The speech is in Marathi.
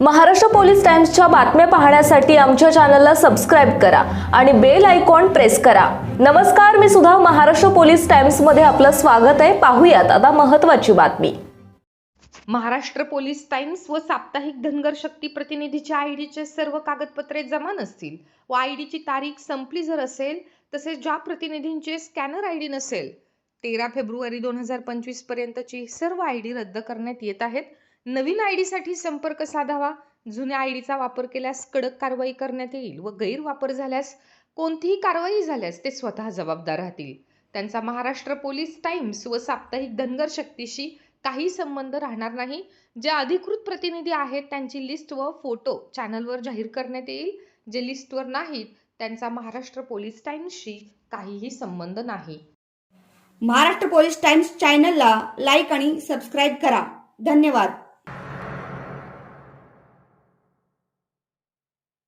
महाराष्ट्र पोलीस टाइम्सच्या बातम्या पाहण्यासाठी आमच्या चॅनलला सबस्क्राईब करा आणि बेल आयकॉन प्रेस करा. नमस्कार मी सुद्धा महाराष्ट्र पोलीस टाइम्समध्ये आपलं स्वागत आहे. पाहूयात आता महत्त्वाची बातमी. महाराष्ट्र पोलीस टाइम्स व साप्ताहिक धनगर शक्ती प्रतिनिधीच्या आय डीचे सर्व कागदपत्रे जमा नसतील व आय डीची तारीख संपली जर असेल तसेच ज्या प्रतिनिधींचे स्कॅनर आय डी नसेल तेरा फेब्रुवारी दोन हजार पंचवीस पर्यंतची सर्व आय डी रद्द करण्यात येत आहेत. नवीन आय डीसाठी संपर्क साधावा. जुन्या आय डीचा वापर केल्यास कडक कारवाई करण्यात येईल व गैरवापर झाल्यास कोणतीही कारवाई झाल्यास ते स्वतः जबाबदार राहतील. त्यांचा महाराष्ट्र पोलीस टाइम्स व साप्ताहिक धनगर शक्तीशी काही संबंध राहणार नाही. जे अधिकृत प्रतिनिधी आहेत त्यांची लिस्ट व फोटो चॅनलवर जाहीर करण्यात येईल. जे लिस्टवर नाहीत त्यांचा महाराष्ट्र पोलीस टाइम्सशी काहीही संबंध नाही. महाराष्ट्र पोलीस टाइम्स चॅनलला लाईक आणि सबस्क्राईब करा. धन्यवाद.